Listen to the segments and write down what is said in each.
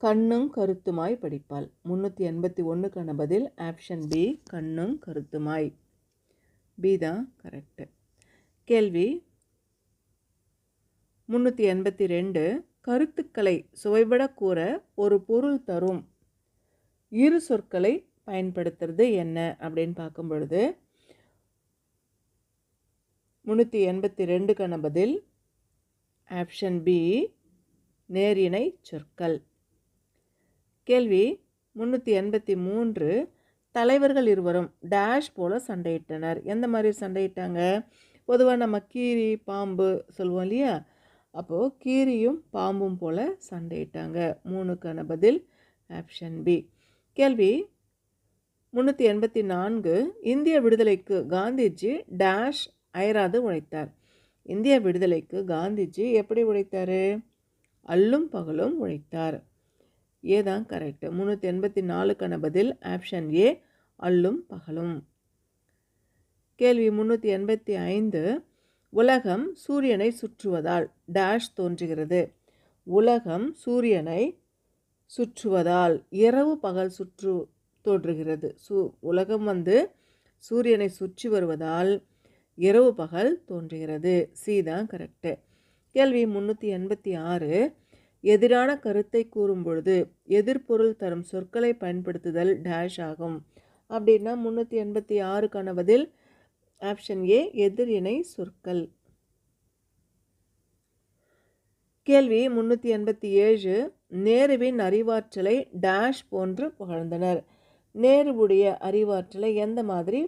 கண்ணும் கருத்துமாய் படிப்பாள். முந்நூற்றி எண்பத்தி ஒன்றுக்கான பதில் ஆப்ஷன் பி கண்ணும் கருத்துமாய். பி தான் கரெக்டு கேள்வி முந்நூற்றி எண்பத்தி ரெண்டு கருத்துக்களை சுவைபட கூற ஒரு பொருள் தரும். இரு சொற்களை பயன்படுத்துறது என்ன? அப்படின்னு பார்க்கும் பொழுது முந்நூற்றி எண்பத்தி ரெண்டுக்கான பதில் ஆப்ஷன் பி நேரிணை சொற்கள். கேள்வி முந்நூற்றி எண்பத்தி மூன்று. தலைவர்கள் இருவரும் டேஷ் போல் சண்டையிட்டனர். எந்த மாதிரி சண்டையிட்டாங்க? பொதுவாக நம்ம கீரி பாம்பு சொல்லுவோம் இல்லையா? அப்போது கீரியும் பாம்பும் போல் சண்டையிட்டாங்க. மூணுக்கான பதில் ஆப்ஷன் பி கேள்வி முந்நூற்றி எண்பத்தி நான்கு. இந்திய விடுதலைக்கு காந்திஜி டேஷ் அயராது உழைத்தார். இந்திய விடுதலைக்கு காந்திஜி எப்படி உழைத்தார்? அல்லும் பகலும் உழைத்தார். ஏ தான் கரெக்டு. முந்நூற்றி எண்பத்தி நாலுக்கான பதில் ஆப்ஷன் ஏ அல்லும் பகலும். கேள்வி முந்நூற்றி எண்பத்தி ஐந்து. உலகம் சூரியனை சுற்றுவதால் டேஷ் தோன்றுகிறது. உலகம் சூரியனை சுற்றுவதால் இரவு பகல் சுற்று தோன்றுகிறது. சூ உலகம் வந்து சூரியனை சுற்றி வருவதால் இரவு பகல் தோன்றுகிறது. சி தான் கரெக்டு. கேள்வி முந்நூற்றி எண்பத்தி ஆறு. எதிரான கருத்தை கூறும் பொழுது எதிர்பொருள் தரும் சொற்களை பயன்படுத்துதல் டேஷ் ஆகும். அப்படின்னா முந்நூற்றி எண்பத்தி ஆறுக்கான பதில் ஆப்ஷன் ஏ எதிரிணை சொற்கள். கேள்வி முந்நூற்றி எண்பத்தி ஏழு நேருவின் அறிவாற்றலை டேஷ் போன்று புகழ்ந்தனர். நேருவுடைய அறிவாற்றலை எந்த மாதிரி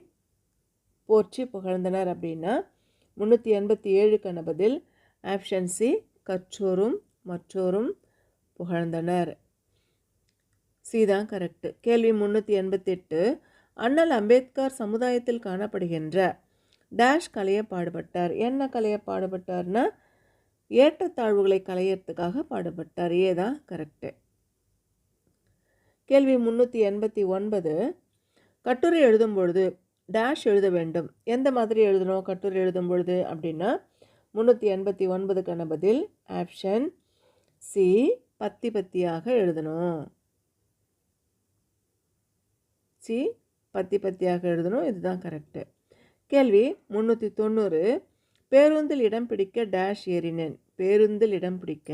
போற்றி புகழ்ந்தனர் அப்படின்னா முந்நூற்றி எண்பத்தி ஏழுக்கான பதில் ஆப்ஷன் சி கற்றோரும் மற்றோரும் புகழ்ந்தனர். சீதான் கரெக்டு. கேள்வி முந்நூற்றி எண்பத்தெட்டு. அண்ணல் அம்பேத்கர் சமுதாயத்தில் காணப்படுகின்ற டேஷ் கலையை பாடுபட்டார் என்ன கலையை பாடுபட்டார்னா ஏற்றத்தாழ்வுகளை களையறதுக்காக பாடுபட்டார். ஏதான் கரெக்டு. கேள்வி முந்நூற்றி எண்பத்தி ஒன்பது கட்டுரை எழுதும் பொழுது டேஷ் எழுத வேண்டும். எந்த மாதிரி எழுதணும் கட்டுரை எழுதும் பொழுது அப்படின்னா முந்நூற்றி எண்பத்தி ஒன்பதுக்கான பதில் ஆப்ஷன் சி பத்தி பத்தியாக எழுதணும். சி பத்தி பத்தியாக எழுதணும். இதுதான் கரெக்டு. கேள்வி முந்நூற்றி தொண்ணூறு. பேருந்தில் இடம் பிடிக்க டேஷ் ஏறினேன். பேருந்தில் இடம் பிடிக்க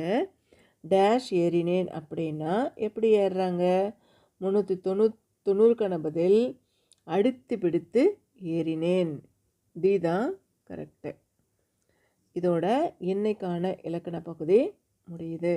டேஷ் ஏறினேன் அப்படின்னா எப்படி ஏறுறாங்க? முந்நூற்றி தொண்ணூ தொண்ணூறுக்கான பதில் அடித்து பிடித்து ஏறினேன். டி தான் கரெக்டு. இதோட இன்னைக்கான இலக்கண பகுதி முடியுது.